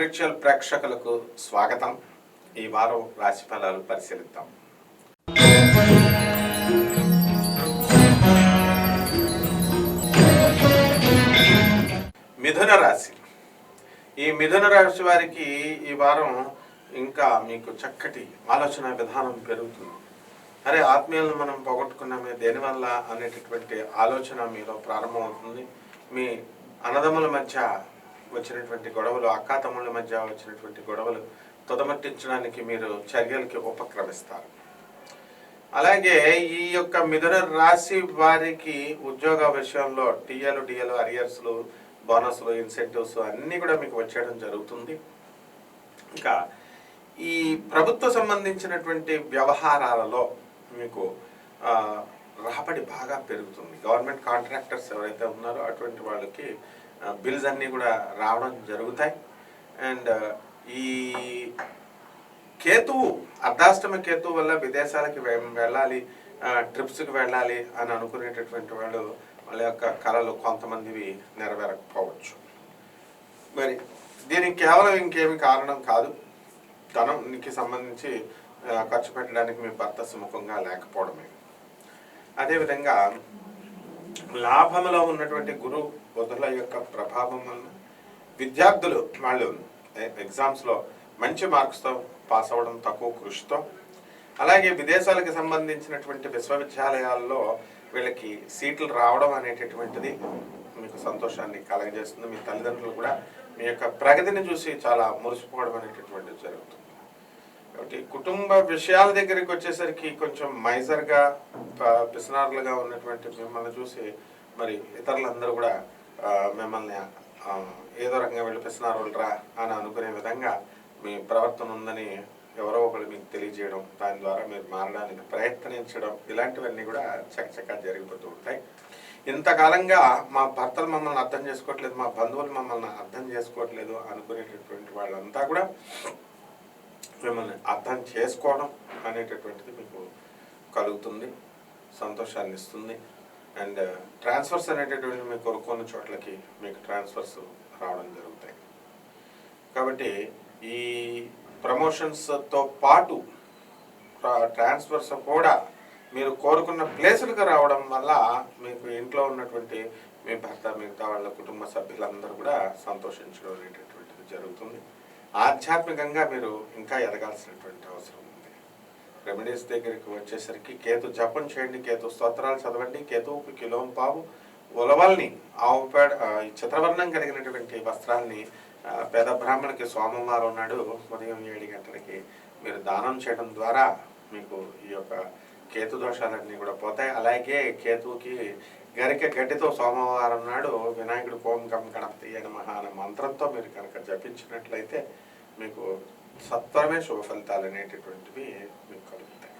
Spiritual ప్రేక్షకులకు స్వాగతం. ఈ వారం రాశి ఫలాలు పరిశీలిద్దాం. మిథున రాశి. ఈ మిథున రాశి వారికి ఈ వారం ఇంకా మీకు చక్కటి ఆలోచన విధానం పెరుగుతుంది. అరే ఆత్మీయులను మనం పోగొట్టుకున్నామే దేనివల్ల అనేటటువంటి ఆలోచన మీలో ప్రారంభమవుతుంది? మీ అన్నదమ్ముల మధ్య వచ్చినటువంటి గొడవలు అక్కాతమ్ముల మధ్య వచ్చినటువంటి గొడవలు తుదమట్టించడానికి మీరు చర్యలకి ఉపక్రమిస్తారు. అలాగే ఈ యొక్క మిథున రాశి వారికి ఉద్యోగ విషయంలో టీఎలు డిఎలు అరియర్స్లు బోనస్లు ఇన్సెంటివ్స్ అన్నీ కూడా మీకు వచ్చేయడం జరుగుతుంది. ఇంకా ఈ ప్రభుత్వ సంబంధించినటువంటి వ్యవహారాలలో మీకు రాబడి బాగా పెరుగుతుంది. గవర్నమెంట్ కాంట్రాక్టర్స్ ఎవరైతే ఉన్నారో అటువంటి వాళ్ళకి బిల్స్ అన్నీ కూడా రావడం జరుగుతాయి. అండ్ uh, ఈ కేతువు అర్ధాష్టమ కేతువు వల్ల విదేశాలకి వెళ్ళాలి ట్రిప్స్కి వెళ్ళాలి అని అనుకునేటటువంటి వాళ్ళు వాళ్ళ యొక్క కళలు కొంతమందివి నెరవేరకపోవచ్చు. మరి దీనికి కేవలం ఇంకేమి కారణం కాదు. ధనంకి సంబంధించి ఖర్చు పెట్టడానికి మీ భర్త సుముఖంగా లేకపోవడమే. అదేవిధంగా లాభంలో ఉన్నటువంటి గురు బుధుల యొక్క ప్రభావం వలన విద్యార్థులు వాళ్ళు ఎగ్జామ్స్లో మంచి మార్క్స్తో పాస్ అవ్వడం తక్కువ కృషితో. అలాగే విదేశాలకు సంబంధించినటువంటి విశ్వవిద్యాలయాల్లో వీళ్ళకి సీట్లు రావడం అనేటటువంటిది మీకు సంతోషాన్ని కలగజేస్తుంది. మీ తల్లిదండ్రులు కూడా మీ యొక్క ప్రగతిని చూసి చాలా మురిసిపోవడం అనేటటువంటిది జరుగుతుంది. కాబట్టి కుటుంబ విషయాల దగ్గరికి వచ్చేసరికి కొంచెం మైజర్గా పిసనార్లుగా ఉన్నటువంటి మిమ్మల్ని చూసి మరి ఇతరులందరూ కూడా మిమ్మల్ని ఏదో రకంగా వెళ్ళి పిసనారులరా అని అనుకునే విధంగా మీ ప్రవర్తన ఉందని ఎవరో ఒకరు మీకు తెలియజేయడం దాని ద్వారా మీరు మారడానికి ప్రయత్నించడం ఇలాంటివన్నీ కూడా చకచకా జరిగిపోతూ ఉంటాయి. ఇంతకాలంగా మా భర్తలు మమ్మల్ని అర్థం చేసుకోవట్లేదు మా బంధువులు మమ్మల్ని అర్థం చేసుకోవట్లేదు అనుకునేటటువంటి వాళ్ళంతా కూడా మిమ్మల్ని అర్థం చేసుకోవడం అనేటటువంటిది మీకు కలుగుతుంది సంతోషాన్ని ఇస్తుంది. అండ్ uh, ట్రాన్స్ఫర్స్ అనేటటువంటి మీకు కోరుకున్న చోట్లకి మీకు ట్రాన్స్ఫర్స్ రావడం జరుగుతాయి. కాబట్టి ఈ ప్రమోషన్స్తో పాటు ట్రాన్స్ఫర్స్ కూడా మీరు కోరుకున్న ప్లేసులకు రావడం వల్ల మీకు ఇంట్లో ఉన్నటువంటి మీ భర్త మిగతా వాళ్ళ కుటుంబ సభ్యులందరూ కూడా సంతోషించడం అనేటటువంటిది జరుగుతుంది. ఆధ్యాత్మికంగా మీరు ఇంకా ఎదగాల్సినటువంటి అవసరం ఉంది. రెమెడీస్ దగ్గరికి వచ్చేసరికి కేతు జపం చేయండి కేతు స్తోత్రాలు చదవండి కేతువుకి కిలోం పావు ఉలవల్ని ఆవు పేడ ఈ చిత్రవర్ణం కలిగినటువంటి వస్త్రాల్ని పేద బ్రాహ్మణుకి సోమవారం నాడు ఉదయం ఏడు గంటలకి మీరు దానం చేయడం ద్వారా మీకు ఈ యొక్క కేతు దోషాలన్నీ కూడా పోతాయి. అలాగే కేతువుకి గరిక గడ్డితో సోమవారం నాడు వినాయకుడు ఓం గం గణపతి అని మహా అనే మంత్రంతో మీరు కనుక జపించినట్లయితే మీకు సత్వరమే శుభ ఫలితాలు అనేటటువంటివి మీకు కలుగుతాయి.